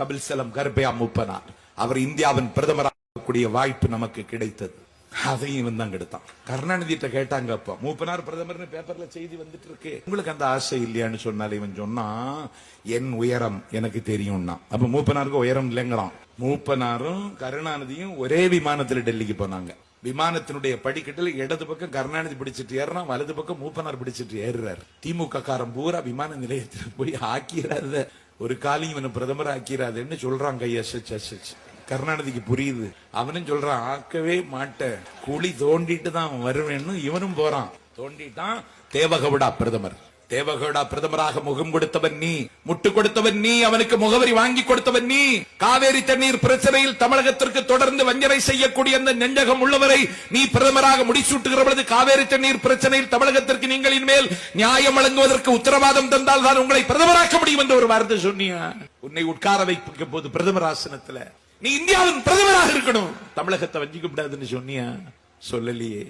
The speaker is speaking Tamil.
கபில் செலம் கர்பயா மூப்பனார் அவர் இந்தியாவின் பிரதமராகக்கூடிய வாய்ப்பு நமக்கு கிடைத்தது. அதையும் இவன் தான் கெடுத்தான். கேட்டாங்க அப்ப மூப்பனார் பிரதமர்னு பேப்பர்ல செய்தி வந்துட்டு இருக்கு உங்களுக்கு அந்த ஆசை இல்லையான்னு சொன்னால இவன் சொன்னா என் உயரம் எனக்கு தெரியும்னா. அப்ப மூப்பனாருக்கு உயரம் இல்லைங்கிறான் மூப்பனாரும் கருணாநிதியும் ஒரே விமானத்துல டெல்லிக்கு போனாங்க. விமானத்தினுடைய படிக்கட்டில் இடது பக்கம் கருணாநிதி பிடிச்சிட்டு ஏறினா வலது பக்கம் மூப்பனார் பிடிச்சிட்டு ஏறுறாரு. திமுக காரம் பூரா விமான நிலையத்தில் போய் ஆக்கிறாரு. ஒரு காலையும் இவனை பிரதமர் ஆக்கிறாதுன்னு சொல்றான் கை அசைச்சு அசைச்சு கருணாநிதிக்கு புரியுது. அவனும் சொல்றான் ஆக்கவே மாட்டேன். குழி தோண்டிட்டு தான் அவன் வருவேன்னு இவனும் போறான். தோண்டிட்டான் தேவகவுடா பிரதமர். தேவகோடா பிரதமராக முகம் கொடுத்தவன் நீ முட்டு கொடுத்தவன் நீ அவனுக்கு முகவரி வாங்கி கொடுத்தவன் நீ. காவேரி தண்ணீர் பிரச்சனையில் தமிழகத்திற்கு தொடர்ந்து வஞ்சனை செய்யக்கூடிய அந்த நெஞ்சகம் உள்ளவரை நீ பிரதமராக முடிசூட்டுகிற பொழுது காவேரி தண்ணீர் பிரச்சனையில் தமிழகத்திற்கு நீங்கள் இனிமேல் நியாயம் வழங்குவதற்கு உத்தரவாதம் தந்தால் தான் உங்களை பிரதமராக்க முடியும் என்று ஒரு வார்த்தை சொன்னியா? உன்னை உட்கார வைக்கும் போது பிரதமர் ஆசனத்துல நீ இந்தியாவின் பிரதமராக இருக்கணும். தமிழகத்தை வஞ்சிக்க கூடாதுன்னு சொன்னியா? சொல்லலையே.